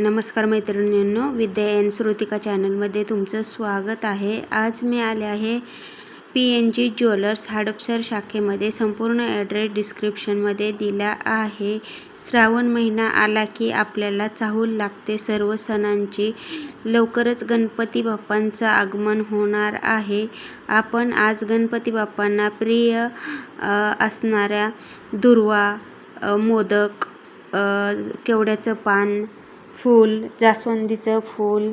नमस्कार मैत्रिणींनो विद्या एन श्रुतिका चॅनलमध्ये तुमचं स्वागत आहे. आज मी आले आहे P N G jewellers Hadapsar शाखेमध्ये. संपूर्ण ॲड्रेस डिस्क्रिप्शनमध्ये दिला आहे. श्रावण महिना आला की आपल्याला चाहूल लागते. सर्व सणांची लवकरच गणपती बाप्पांचं आगमन होणार आहे. आपण आज गणपती बाप्पांना प्रिय असणाऱ्या दुर्वा मोदक केवड्याचं पान फूल जास्वंदीचं फूल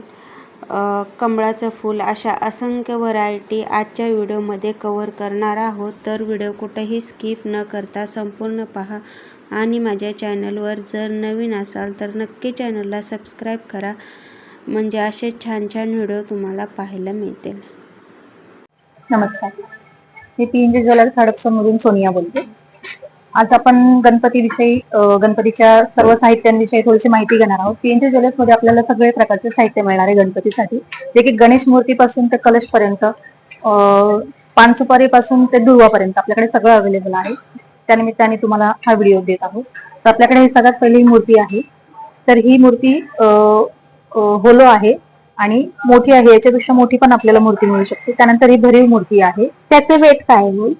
कमळाचं फूल अशा असंख्य व्हरायटी आजच्या व्हिडिओमध्ये कवर करणार आहोत. तर व्हिडिओ कुठेही स्किप न करता संपूर्ण पहा आणि माझ्या चॅनलवर जर नवीन असाल तर नक्की चॅनलला सबस्क्राईब करा. म्हणजे असे छान छान व्हिडिओ तुम्हाला पाहायला मिळतील. नमस्कार. मी पी एन जी ज्वेलर्स हडपसरमधून सोनिया बोलते. आज आपण गणपतीविषयी गणपतीच्या सर्व साहित्यांविषयी थोडीशी माहिती घेणार आहोत. पी एन ज्वेलर्समध्ये आपल्याला सगळे प्रकारचे साहित्य मिळणार आहे गणपतीसाठी. जे की गणेश मूर्तीपासून ते कलशपर्यंत पानसुपारीपासून पानसुपारी पासून ते दुर्वापर्यंत आपल्याकडे सगळं अवेलेबल आहे. त्यानिमित्ताने तुम्हाला हा व्हिडिओ देत आहोत. तर आपल्याकडे ही सगळ्यात पहिली मूर्ती आहे. तर ही मूर्ती होलो आहे आणि मोठी आहे. याच्यापेक्षा मोठी पण आपल्याला मूर्ती मिळू शकते. त्यानंतर ही भरीव मूर्ती आहे. त्याचं वेट काय आहे?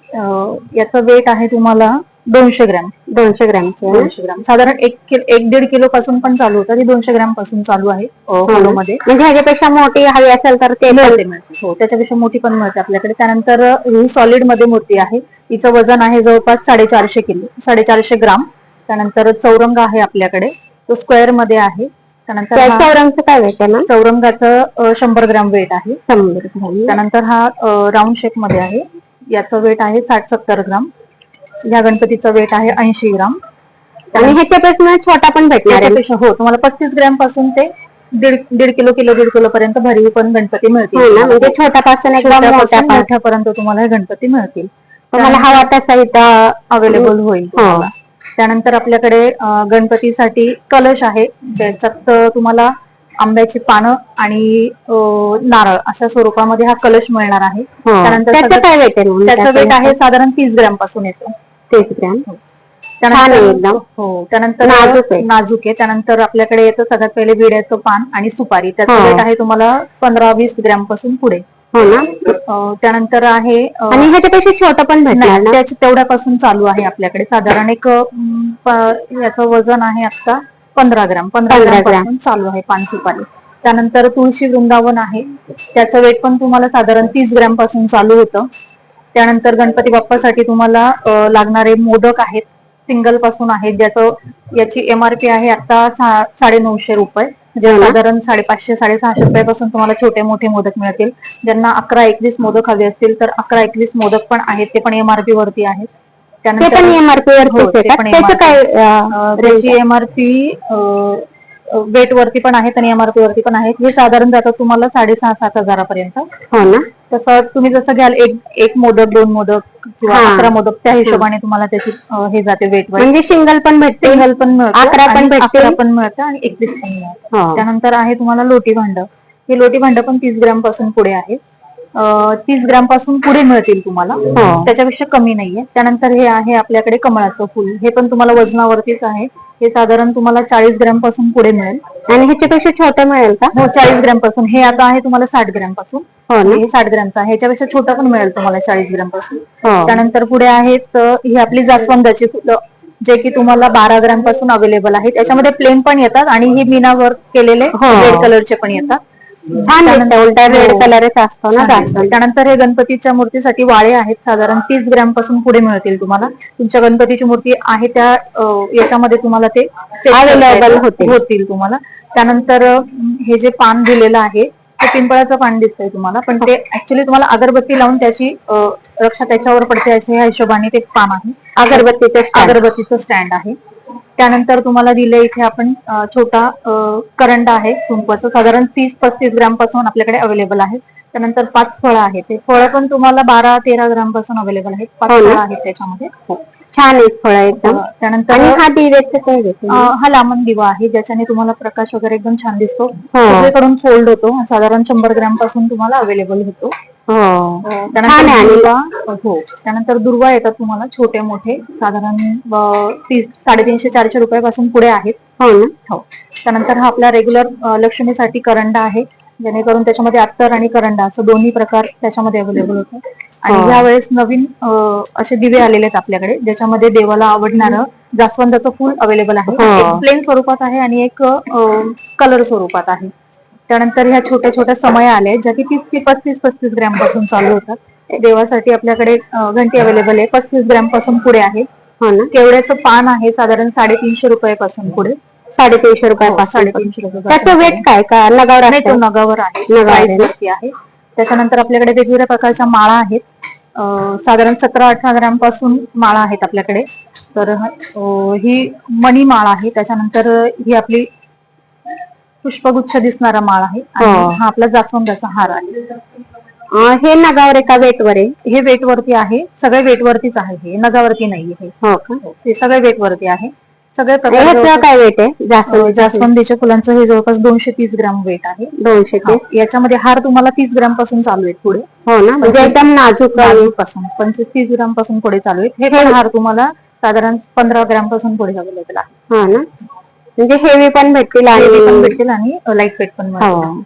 याचं वेट आहे तुम्हाला दोनशे ग्रॅम दोनशे ग्रॅमचे दोनशे ग्रॅम. साधारण एक किलो एक दीड किलो पासून पण चालू होतं. ती दोनशे ग्रॅमपासून चालू आहे होलो मध्ये म्हणजे ह्याच्यापेक्षा मोठी हवी असेल तर ते मिळते मिळते. हो त्याच्यापेक्षा मोठी पण मिळते आपल्याकडे. त्यानंतर ही सॉलिडमध्ये मूर्ती आहे. तिचं वजन आहे जवळपास साडेचारशे किलो साडेचारशे ग्राम. त्यानंतर चौरंग आहे आपल्याकडे. तो स्क्वेअरमध्ये आहे. त्यानंतर हा- चौरंगचं काय वेट आहे ना चौरंगाचं अं, शंभर ग्राम वेट आहे. शंभर त्यानंतर हा राऊंड शेपमध्ये आहे. याचं वेट आहे साठ सत्तर ग्राम. या गणपतीचं वेट आहे ऐंशी ग्राम. आणि ह्याच्यापेक्षा छोटा पण भेटणार आहे. त्याच्यापेक्षा हो तुम्हाला पस्तीस ग्रॅमपासून ते दीड दीड किलो किलो दीड किलो पर्यंत भरीव पण गणपती हो ना मिळतील म्हणजे छोट्यापासून एकदम छोट्यापासून मोठ्या मोठ्यापर्यंत तुम्हाला हे गणपती मिळतील. तुम्हाला हवा तसा इथं अवेलेबल होईल तुम्हाला. त्यानंतर आपल्याकडे अं, गणपतीसाठी कलश आहे ज्याच्यात अं, तुम्हाला आंब्याची पानं आणि अं, नारळ अशा स्वरूपामध्ये हा कलश मिळणार आहे. त्यानंतर त्याचं सगळं- काय वेट आहे मग? त्याचं वेट आहे साधारण तीस ग्रॅमपासून येतो. तीस ग्रॅम छान त्यानंतर आहे एकदम. हो त्यानंतर नाजूक आहे. नाजूक आहे. त्यानंतर आपल्याकडे येतं सगळ्यात पहिले विड्याचं पान आणि सुपारी. त्याचं हो. वेट आहे तुम्हाला पंधरा वीस ग्रॅमपासून पुढे. हो ना? अं, त्यानंतर आहे अं, आणि ह्याच्यापेक्षा छोटं पण भेटणार नाही ना? त्याच्या तेवढ्यापासून चालू आहे आपल्याकडे. साधारण एक अं, प- याचं वजन आहे आता पंधरा ग्राम. पंधरा 15 ग्राम ग्राम. पासून चालू आहे पान सुपारी. त्यानंतर तुळशी वृंदावन आहे. त्याचं वेट पण तुम्हाला साधारण तीस ग्रॅमपासून चालू होतं. त्यानंतर गणपती बाप्पासाठी तुम्हाला लागणारे मोदक आहेत. सिंगलपासून आहेत. ज्याचं याची एमआरपी आहे आता साडे नऊशे रुपये. म्हणजे? साधारण साडेपाचशे साडेसहाशे रुपयापासून तुम्हाला छोटे मोठे मोदक मिळतील. ज्यांना अकरा एकवीस मोदक हवे असतील तर अकरा एकवीस मोदक पण आहेत. ते पण एमआरपी वरती आहेत. त्यानंतर एमआरपी हो, त्याची एमआरपी वेट वरती पण आहेत आणि एमआरपी वरती पण आहेत. हे साधारण जातात तुम्हाला साडेसहा सात हजारापर्यंत. हो ना? तसं तुम्ही जसं घ्याल एक एक मोदक दोन मोदक किंवा हा. अकरा मोदक त्या हिशोबाने तुम्हाला त्याची अं, हे जाते वेट वर म्हणजे सिंगल पण भेटते सिंगल पण मिळतं अकरा पण आणि भेटतील. अकरा पण मिळतं आणि एकवीस पण मिळतं. हो. त्यानंतर आहे तुम्हाला लोटी भांड. हे लोटी भांड पण तीस ग्रॅमपासून पुढे आहे. तीस ग्रॅमपासून पुढे मिळतील तुम्हाला. हो. त्याच्यापेक्षा कमी नाहीये. त्यानंतर हे आहे आपल्याकडे कमळाचं फुल. हे पण तुम्हाला वजनावरतीच आहे. हे साधारण तुम्हाला चाळीस ग्रॅमपासून पुढे मिळेल. आणि ह्याच्यापेक्षा छोटं मिळेल का? हो चाळीस ग्रॅमपासून. हे आता आहे तुम्हाला साठ ग्रॅमपासून. हो ना. हे साठ ग्रॅमचं आहे. ह्याच्यापेक्षा छोटं पण मिळेल तुम्हाला चाळीस ग्रॅमपासून. हो. त्यानंतर पुढे आहेत अ, ही आपली जास्वंदाची फुलं जे की तुम्हाला बारा ग्रॅमपासून अवेलेबल आहेत. त्याच्यामध्ये प्लेन पण येतात आणि हे मीना वर्क केलेले हो. रेड कलरचे पण येतात. छान दिसतं उलटा रेड. कलरच असतो ना छान जास्त दिसतात. त्यानंतर हे गणपतीच्या मूर्तीसाठी वाळे आहेत साधारण तीस ग्रॅमपासून पुढे मिळतील तुम्हाला तुमच्या गणपतीची मूर्ती आहे त्या अ, याच्यामध्ये तुम्हाला ते set करता Available येतील. होतील. होतील तुम्हाला त्यानंतर अ, हे जे पान दिलेलं आहे ते पिंपळाचं पान दिसतंय तुम्हाला पण ते ऍक्च्युली तुम्हाला अगरबत्ती लावून त्याची अ, रक्षा त्याच्यावर पडते अशा हिशोबाने ते पान आहे अगरबत्तीचं stand. अगरबत्तीचं स्टँड आहे त्यानंतर तुम्हाला दिलं इथे आपण छोटा करंडा आहे कुंकवाचं. साधारण तीस पस्तीस ग्रॅमपासून आपल्याकडे अवेलेबल आहे. त्यानंतर पाच फळं आहेत. ते फळं पण तुम्हाला बारा तेरा ग्रॅमपासून अवेलेबल आहेत. पाच हो? फळं आहेत त्याच्यामध्ये. छान आहे फळ एकदम. अ, त्यानंतर आणि हा दिव्याचं काय अ, घेतो हा लांबन दिवा आहे ज्याच्याने तुम्हाला प्रकाश वगैरे एकदम छान दिसतो. हो. सगळीकडून फोल्ड होतो. साधारण शंभर ग्रॅमपासून तुम्हाला अवेलेबल होतो. हो. त्यानंतर छान आहे आणि दुर्वा हो. त्यानंतर दुर्वा येतात तुम्हाला छोटे मोठे. साधारण तीस साडेतीनशे चारशे रुपयापासून पुढे आहेत. हो ना. हो. त्यानंतर हा आपला रेग्युलर लक्ष्मीसाठी करंडा आहे. जेणेकरून त्याच्यामध्ये अत्तर आणि करंडा असं दोन्ही प्रकार त्याच्यामध्ये अवेलेबल होतं आणि हो. यावेळेस नवीन अं, असे दिवे आलेले आहेत आपल्याकडे ज्याच्यामध्ये देवाला आवडणारं जास्वंदाचं फूल अवेलेबल आहे. एक प्लेन स्वरूपात आहे आणि एक कलर स्वरूपात आहे. त्यानंतर ह्या छोट्या छोट्या समय आल्या आहेत ज्या की तीस ते पस्तीस पस्तीस ग्रॅमपासून चालू होतात. देवासाठी आपल्याकडे घंटी अवेलेबल आहे. पस्तीस ग्रॅमपासून पुढे आहे. हो ना. केवड्याचं पान आहे? साधारण साडेतीनशे रुपयापासून पुढे. साडेतीनशे रुपयापासून. हो, साडेतीनशे रुपयापासून त्याचं वेट काय? का लगावर नाही तो? नगावर आहे. नगावर आहे आहे. त्याच्यानंतर आपल्याकडे वेगवेगळ्या प्रकारच्या माळा आहेत. साधारण सतरा अठरा ग्रॅमपासून माळा आहेत आपल्याकडे. तर ही मणी माळ आहे. त्याच्यानंतर ही आपली पुष्पगुच्छ दिसणारा माळ आहे आणि हो. हा आपला जास्वंदाचा हार आहे. अं, हे नगावर का वेटवर आहे. हे वेट वरती आहे. सगळे वेट वरतीच आहे हे. नगावरती नाहीये हे. हो का? हे सगळे वेट वरती आहे. सगळे ह्याचं काय वेट आहे? जास्वंद जास्वंदीच्या फुलांचं हे जवळपास दोनशे तीस ग्रॅम वेट आहे. दोनशे ते याच्यामध्ये हार तुम्हाला तीस ग्रॅमपासून चालू आहेत पुढे. हो ना? म्हणजे एकदम नाजूक आहे. नाजूकपासून पंचवीस तीस ग्रामपासून पुढे चालू आहेत. हे पण हार तुम्हाला साधारण पंधरा ग्रामपासून पुढे अवेलेबल आहे. हो ना? म्हणजे हेवी पण भेटतील पण आणि भेटेल आणि लाइट वेट पण मिळेल. हो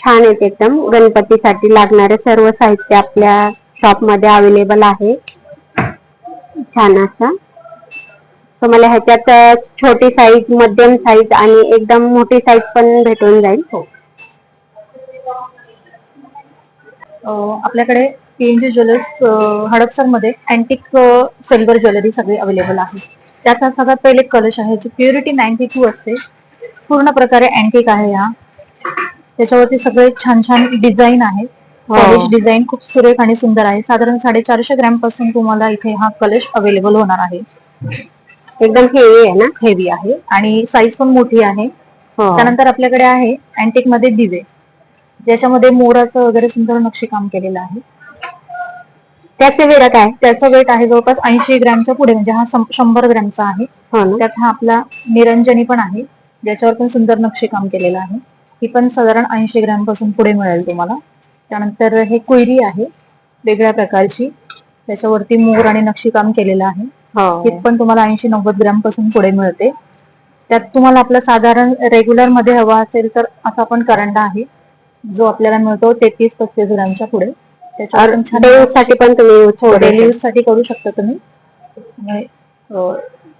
छान आहेत एकदम. गणपतीसाठी लागणारे सर्व साहित्य आपल्या शॉपमध्ये अवेलेबल आहे. छान असं. तुम्हाला ह्याच्यात अं, छोटी साईज मध्यम साईज आणि एकदम मोठी साईज पण भेटून जाईल. हो. अं, आपल्याकडे पीएनजी ज्वेलर्स हडपसरमध्ये अँटिक सिल्वर ज्वेलरी सगळी अवेलेबल आहे. त्याचा सगळ्यात पहिले कलश आहे जी प्युरिटी नाईन्टी टू असते. पूर्ण प्रकारे अँटिक आहे हा. त्याच्यावरती सगळे छान छान डिझाईन आहे. कॉलेज डिझाईन खूप सुरेख आणि सुंदर आहे. साधारण साडेचारशे ग्रॅमपासून तुम्हाला इथे हा कलश अवेलेबल होणार आहे. एकदम हेवी आहे ना? हेवी आहे आणि साईज पण मोठी आहे. हो. त्यानंतर आपल्याकडे आहे अँटिकमध्ये दिवे. ज्याच्यामध्ये मोराचं वगैरे सुंदर नक्षीकाम केलेलं आहे. त्याचे वेळ काय? त्याचं वेट आहे जवळपास ऐंशी ग्रॅमच्या पुढे म्हणजे हा शंभर ग्रॅमचा आहे. त्यात हा आपला निरंजनी पण आहे. ज्याच्यावर पण सुंदर नक्षीकाम केलेलं आहे. ही पण साधारण ऐंशी ग्रॅमपासून पुढे मिळेल तुम्हाला. त्यानंतर हे कुयरी आहे वेगळ्या प्रकारची. त्याच्यावरती मोर आणि नक्षीकाम केलेलं आहे. हो. ही पण तुम्हाला ऐंशी नव्वद ग्रॅमपासून पुढे मिळते. त्यात तुम्हाला आपलं साधारण रेग्युलरमध्ये हवा असेल तर असा पण करंडा आहे. जो आपल्याला मिळतो तेहतीस पस्तीस ग्रॅमच्या पुढे. त्याच्यावर पण तुम्ही. यूजसाठी करू शकता तुम्ही.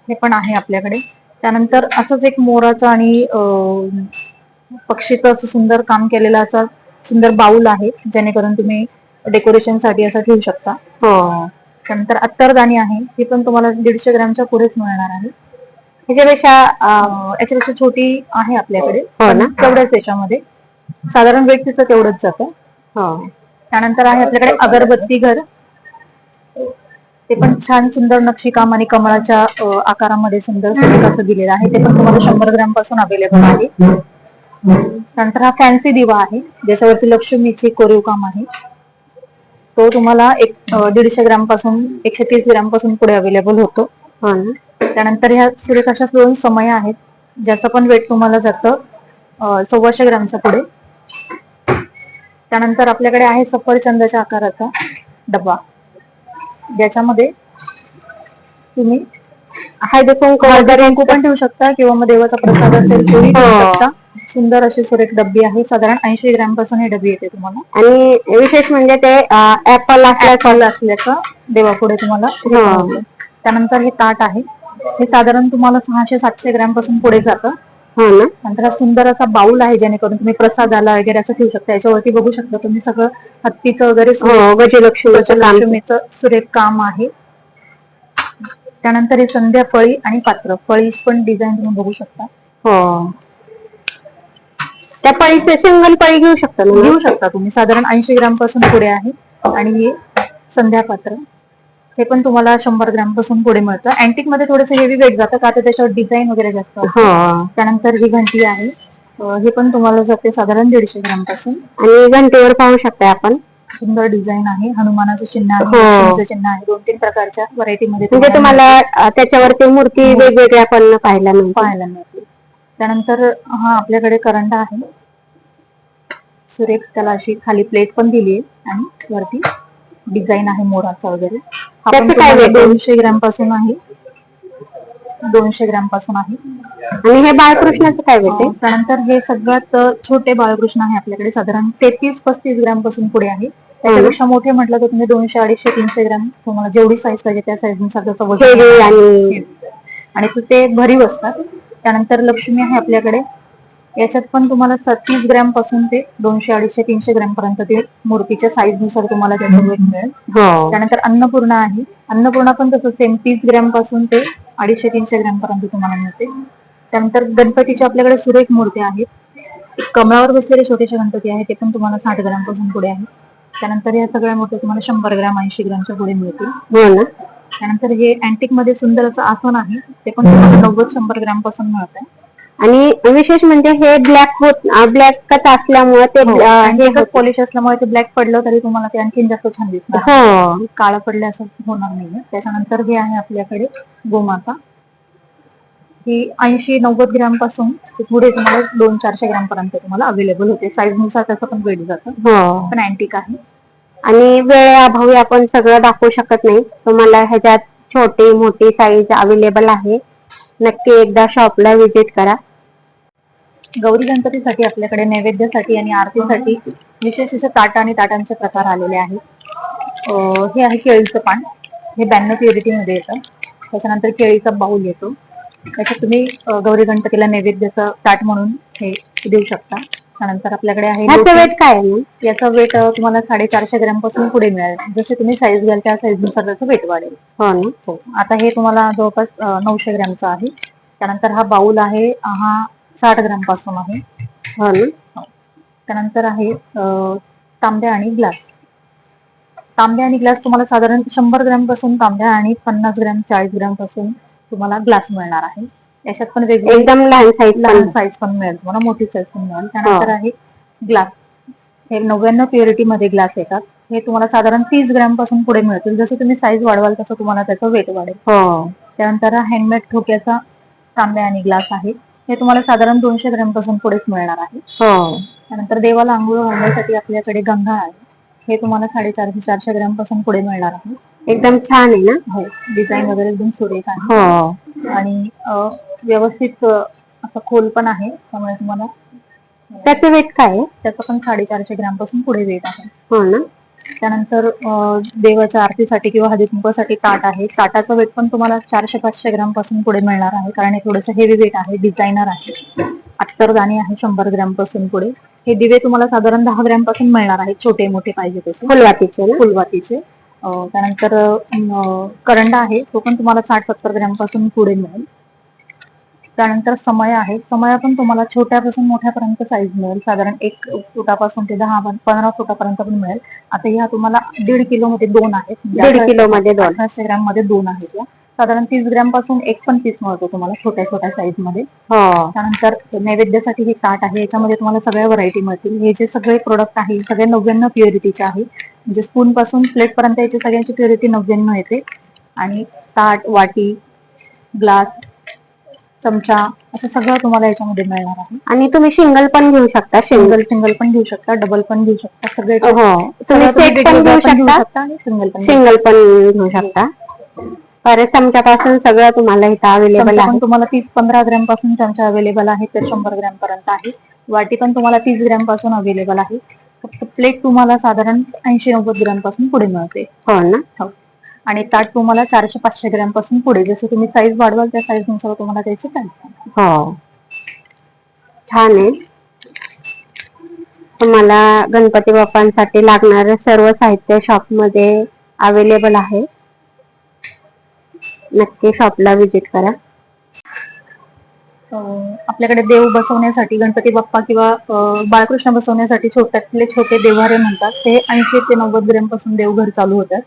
हे पण आहे आपल्याकडे. त्यानंतर असंच एक मोराचं आणि पक्षीचं असं सुंदर काम केलेलं असं सुंदर बाऊल आहे जेणेकरून तुम्ही डेकोरेशनसाठी असं ठेवू शकता. हो. त्यानंतर अत्तरदाणी आहे ही पण तुम्हाला दीडशे ग्रॅमच्या पुढेच मिळणार आहे. ह्याच्यापेक्षा याच्यापेक्षा छोटी आहे आपल्याकडे. हो तेवढ्याच त्याच्यामध्ये. साधारण वेट तिचं तेवढंच जातं. हो. त्यानंतर आहे आपल्याकडे अगरबत्ती घर. ते पण छान सुंदर नक्षीकाम आणि कमळाच्या आकारामध्ये सुंदर असं दिलेलं आहे. ते पण तुम्हाला शंभर ग्रॅमपासून अवेलेबल आहे. नंतर हा फॅन्सी दिवा आहे. ज्याच्यावरती लक्ष्मीचे कोरीव काम आहे. तो तुम्हाला एक दीडशे ग्रॅमपासून एकशे तीस ग्रॅमपासून पुढे अवेलेबल होतो. त्यानंतर ह्या सुरेख दोन समय आहेत. ज्याचं पण वेट तुम्हाला जातं सव्वाशे ग्रॅमच्या पुढे. त्यानंतर आपल्याकडे आहे सफरचंदाच्या आकाराचा डबा. ज्याच्यामध्ये तुम्ही हळदी कुंकू पण ठेवू शकता किंवा मग देवाचा प्रसाद असेल तोही ठेवू हो. शकता. सुंदर अशी सुरेख डब्बी आहे. साधारण ऐंशी ग्रॅमपासून ही डबी येते तुम्हाला. आणि विशेष म्हणजे ते ऍपल असल्याचं फळ असल्याचं देवापुढे तुम्हाला हे. त्यानंतर हे ताट आहे. हे साधारण तुम्हाला सहाशे सातशे ग्रॅमपासून पुढे जातं. हो ना? नंतर हा सुंदर असा बाऊल आहे जेणेकरून तुम्ही प्रसादाला वगैरे असं ठेवू शकता. याच्यावरती बघू शकता तुम्ही सगळं हत्तीचं वगैरे सुरेख हो गजलक्ष्मीचं काम. सुरेख काम आहे. त्यानंतर हे संध्या फळी आणि पात्र. फळी पण डिझाईन तुम्ही बघू शकता. हो. त्या पळीचे सिंगल पळी घेऊ शकता ना? घेऊ शकता तुम्ही. साधारण ऐंशी ग्रामपासून पुढे आहे. आणि हे संध्या पात्र. हे पण तुम्हाला शंभर ग्रामपासून पुढे मिळतं. अँटिकमध्ये थोडंसं हेवी वेट जातं का तर त्याच्यावर डिझाईन वगैरे जास्त असतं. हो. त्यानंतर ही घंटी आहे. अं, हे पण तुम्हाला जाते साधारण दीडशे ग्रामपासून. आणि घंटेवर पाहू शकता आपण. सुंदर डिझाईन आहे. हनुमानाचं चिन्ह आहे हो. लक्ष्मीचं चिन्ह आहे. दोन तीन प्रकारच्या व्हरायटी मध्ये म्हणजे तुम्हाला अं, त्याच्यावरती मूर्ती वेगवेगळ्या पण पाहायला मिळते पाहायला मिळतील. त्यानंतर हा आपल्याकडे करंडा आहे. सुरेख त्याला अशी खाली प्लेट पण दिली आहे आणि वरती. डिझाईन आहे मोराचा वगैरे. हा त्याचं काय आहे? दोनशे ग्रॅमपासून आहे. दोनशे ग्रॅमपासून आहे. आणि हे बाळकृष्णाचं काय भेटेल अं, त्यानंतर हे सगळ्यात अं, छोटे बाळकृष्ण आहे आपल्याकडे. साधारण तेहतीस पस्तीस ग्रॅमपासून पुढे आहे. त्याच्यापेक्षा मोठे म्हटलं तर तुम्ही दोनशे अडीचशे तीनशे ग्रॅम तुम्हाला जेवढी साईज पाहिजे त्या साईजनुसार त्याचं वजन आहे. आणि ते भरीव असतात. त्यानंतर लक्ष्मी आहे आपल्याकडे. याच्यात पण तुम्हाला तीस ग्रॅमपासून ते दोनशे अडीचशे तीनशे ग्रॅम पर्यंत ते मूर्तीच्या साईजनुसार तुम्हाला त्याचं वेट मिळेल. हो. त्यानंतर अन्नपूर्णा आहे. अन्नपूर्णा पण तसं सेम तीस ग्रॅमपासून ते अडीचशे तीनशे ग्रॅम पर्यंत तुम्हाला मिळते. त्यानंतर गणपतीच्या आपल्याकडे सुरेख मूर्त्या आहेत कमळावर बसलेले छोटेसे गणपती आहेत ते पण तुम्हाला साठ ग्रॅमपासून पुढे आहे. त्यानंतर या सगळ्या मूर्त्या तुम्हाला शंभर ग्रॅम ऐंशी ग्रॅमच्या पुढे मिळतील. हो त्यानंतर हे अँटिकमध्ये सुंदर असं आसन आहे ते पण तुम्हाला नव्वद शंभर ग्रॅमपासून मिळत आहे आणि विशेष म्हणजे हे ब्लॅक होत ब्लॅकच असल्यामुळे ते हो, हे हे पॉलिश असल्यामुळे ते ब्लॅक पडलं तरी तुम्हाला ते आणखीन जास्त छान दिसणार हो. काळं पडलं असं होणार नाहीये. त्याच्यानंतर हे आहे आपल्याकडे गोमाता. ही ऐंशी नव्वद ग्रॅमपासून ते पुढे तुम्हाला दोन चारशे ग्रॅम पर्यंत तुम्हाला अवेलेबल होते. साईजनुसार त्याचं पण वेट जातं. हो. पण अँटिक आहे. आणि वेळेअभावी आपण सगळं दाखवू शकत नाही. तुम्हाला ह्याच्यात छोटी मोठी साईज अवेलेबल आहे. नक्की एकदा शॉपला व्हिजिट करा. गौरी गणपतीसाठी आपल्याकडे नैवेद्यासाठी आणि आरतीसाठी विशेष असे ताट आणि ताटांचे प्रकार आलेले आहेत. हे आहे केळीचं पान. हे ब्याण्णव प्युरिटी मध्ये येतं. त्याच्यानंतर केळीचा बाऊल येतो. त्याच्यात तुम्ही गौरी गणपतीला नैवेद्याचं ताट म्हणून हे देऊ शकता. त्यानंतर आपल्याकडे आहे. वेट काय? याचा वेट तुम्हाला साडेचारशे ग्रॅमपासून पुढे मिळेल. जसे तुम्ही साईज घ्याल त्या साईजनुसार त्याचं वेट वाढेल. हो हो. आता हे तुम्हाला जवळपास नऊशे ग्रॅमचा आहे. त्यानंतर हा बाऊल आहे हा साठ ग्रॅमपासून आहे. हो. ना त्यानंतर आहे अं, तांब्या आणि ग्लास. तांब्या आणि ग्लास तुम्हाला साधारण शंभर ग्रॅमपासून तांब्या आणि पन्नास ग्रॅम चाळीस ग्रॅमपासून तुम्हाला ग्लास मिळणार आहे. याच्यात पण वेगवेगळे एकदम लहान साईज लहान साईज पण मिळेल तुम्हाला मोठी साईज पण मिळेल. त्यानंतर आहे ग्लास. हे नव्याण्णव प्युरिटी मध्ये ग्लास येतात. हे तुम्हाला साधारण तीस ग्रॅमपासून पुढे मिळतील. जसं तुम्ही साईज वाढवाल तसं तुम्हाला त्याचं वेट वाढेल. हो. त्यानंतर हा हँडमेड ठोक्याचा तांब्या आणि ग्लास आहे. हे तुम्हाला साधारण दोनशे ग्रॅमपासून पुढेच मिळणार आहे. हो. त्यानंतर देवाला आंघोळ घालण्यासाठी आपल्याकडे गंगा आहे. हे तुम्हाला साडेचारशे चारशे ग्रॅमपासून पुढे मिळणार आहे. एकदम छान आहे ना? हो डिझाईन वगैरे एकदम सुरेख आहे. हो. आणि अं, व्यवस्थित अं, असं खोल पण आहे. त्यामुळे तुम्हाला त्याचं वेट काय आहे? त्याचं पण साडेचारशे ग्रॅमपासून पुढे वेट आहे. हो ना? त्यानंतर देवाच्या आरतीसाठी किंवा हळदी कुंकवासाठी ताट आहे. ताटाचं वेट पण तुम्हाला चारशे पाचशे ग्रॅमपासून पुढे मिळणार आहे. कारण हे थोडंसं हेवी वेट आहे डिझायनर आहे. अत्तरदाणी आहे शंभर ग्रॅमपासून पुढे. हे दिवे तुम्हाला साधारण दहा ग्रॅमपासून मिळणार आहेत छोटे मोठे पाहिजे तसे. फुलवातीचे फुलवातीचे. त्यानंतर करंडा आहे तो पण तुम्हाला साठ सत्तर ग्रॅमपासून पुढे मिळेल. त्यानंतर समय आहे. समय पण तुम्हाला छोट्यापासून मोठ्यापर्यंत साईज मिळेल. साधारण एक फुटापासून ते दहा पंधरा फुटापर्यंत पण मिळेल. आता ह्या तुम्हाला दीड किलो मध्ये दोन आहेत. दीड किलो मध्ये दोन. अठराशे ग्रॅममध्ये दोन आहेत या. साधारण तीस ग्रॅमपासून एक पण पीस मिळतो तुम्हाला छोट्या छोट्या साईजमध्ये. हो. त्यानंतर नैवेद्यासाठी हे ताट आहे. याच्यामध्ये तुम्हाला सगळ्या व्हरायटी मिळतील. हे जे सगळे प्रोडक्ट आहे सगळे नव्याण्णव प्युरिटीचे आहे. म्हणजे स्पून पासून प्लेट पर्यंत याची सगळ्यांची प्युरिटी नव्याण्णव येते. आणि ताट वाटी ग्लास चमचा असं सगळं तुम्हाला याच्यामध्ये मिळणार आहे. आणि तुम्ही सिंगल पण घेऊ शकता सिंगल सिंगल सिंगल पण घेऊ शकता डबल पण घेऊ शकता सगळे हो. तुम्ही सगळं सेट पण वेगवेगळं घेऊ शकता. आणि सिंगल पण घेऊ सिंगल पण घेऊ शकता. परत चमच्यापासून सगळं तुम्हाला इथं अवेलेबल चमचा आहे. तुम्हाला तीस पंधरा ग्रॅमपासून चमचा अवेलेबल आहे तर शंभर ग्रॅम पर्यंत आहे. वाटी पण तुम्हाला तीस ग्रॅमपासून अवेलेबल आहे. फक्त प्लेट तुम्हाला साधारण ऐंशी नव्वद ग्रॅमपासून पुढे मिळते. हो ना. हो. आणि ताट तुम्हाला चारशे पाचशे ग्रॅमपासून पुढे जसे तुम्ही साईज वाढवाल त्या साईजनुसार तुम्हाला त्याची हो. छान आहे. तुम्हाला गणपती बाप्पांसाठी लागणारं सर्व साहित्य शॉपमध्ये अवेलेबल आहे. नक्की शॉपला व्हिजिट करा. आपल्याकडे देव बसवण्यासाठी गणपती बाप्पा किंवा बाळकृष्ण बसवण्यासाठी छोट्यातले छोटे देव्हारे म्हणतात ते ऐंशी ते नव्वद ग्रॅमपासून देवघर चालू होतात.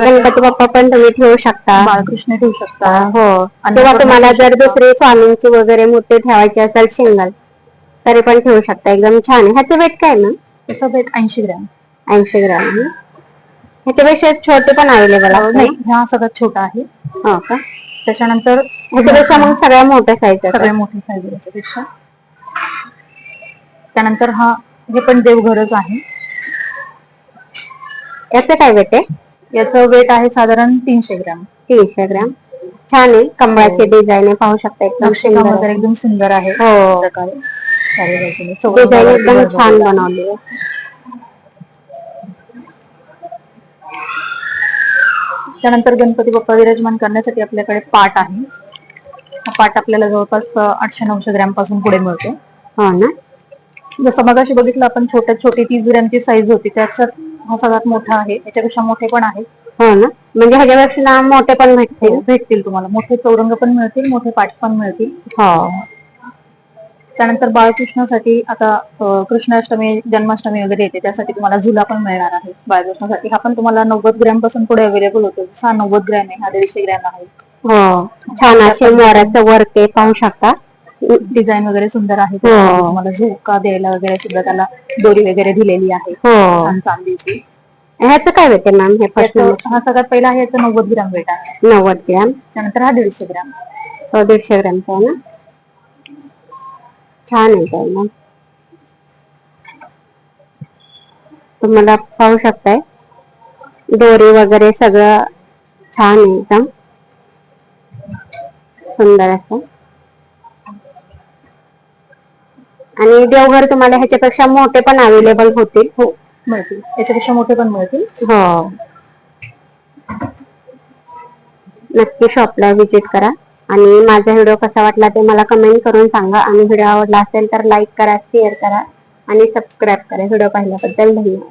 गणपती बाप्पा पण तुम्ही ठेवू शकता. बाळकृष्ण ठेवू शकता. हो. किंवा तुम्हाला जर. दुसरी स्वामींची वगैरे मूर्ती ठेवायची असेल सिंगल तरी पण ठेवू शकता. एकदम छान. आहे ह्याचं वेट काय ना त्याचा वेट ऐंशी ग्रॅम. ऐंशी ग्राम हं. ह्याच्यापेक्षा छोटे पण अवेलेबल अं, नाही? हा सगळ्यात छोटा आहे. हो का? त्याच्यानंतर ह्याच्यापेक्षा मग सगळ्या मोठ्या साईज सगळ्या मोठे साईज याच्यापेक्षा. त्यानंतर हा हे पण देवघरच आहे. याचं काय वेट आहे? याचं वेट आहे साधारण तीनशे ग्रॅम. तीनशे ग्रॅम. छान आहे. कमळाची डिझाईन आहे. पाहू शकता एकदम नक्षीकाम सुंदर वगैरे एकदम सुंदर आहे. हो. प्रकारे. चारी बाजूने चौरंग डिझाईन वगैरे एकदम छान आहे. बनवली आहे. त्यानंतर गणपती बाप्पा विराजमान करण्यासाठी आपल्याकडे पाट आहे. हा पाट आपल्याला जवळपास आठशे नऊशे ग्रॅमपासून पुढे मिळतो. हो ना. जसं मगाशी बघितलं आपण छोट्यात छोटी तीस ग्रॅमची साईज होती त्याच्यात हा सगळ्यात मोठा आहे. याच्यापेक्षा मोठे पण आहेत. हो ना? म्हणजे ह्याच्यापेक्षा मोठे पण भेटतील. भेटतील तुम्हाला. मोठे चौरंग पण मिळतील मोठे पाट पण मिळतील. हो. त्यानंतर बाळकृष्णासाठी आता अं, कृष्णाष्टमी जन्माष्टमी वगैरे येते. त्यासाठी तुम्हाला झुला पण मिळणार आहे बाळकृष्णासाठी. हा पण तुम्हाला नव्वद ग्रॅमपासून पुढे अवेलेबल होतो. जसा हा नव्वद ग्रॅम आहे. हा दीडशे ग्रॅम आहे. हो. छान असे मोराचं वर्क आहे पाहू शकता. डिझाईन वगैरे सुंदर आहे. हो. तुम्हाला झोका द्यायला वगैरे सुद्धा त्याला दोरी वगैरे दिलेली आहे. हो. छान चांदीची. ह्याचं काय वेट आहे मॅम हे याचं- हा सगळ्यात पहिला आहे याचं नव्वद ग्रॅम वेट आहे. नव्वद ग्रॅम. त्यानंतर हा दीडशे ग्रॅम तो दीडशे ग्रॅमचा आहे ना? छान आहे मग. तुम्हाला पाहू शकताय. दोरी वगैरे सगळं छान आहे एकदम. सुंदर असं. आणि देवघर तुम्हाला ह्याच्यापेक्षा मोठे पण अवेलेबल होतील. हो मिळतील. याच्यापेक्षा मोठे पण मिळतील. हो. नक्की शॉपला व्हिजिट करा. आणि माझा व्हिडिओ कसा वाटला ते मला कमेंट करून सांगा. आणि व्हिडिओ आवडला असेल तर लाईक करा शेअर करा. आणि सबस्क्राईब करा. व्हिडिओ पाहिल्याबद्दल धन्यवाद.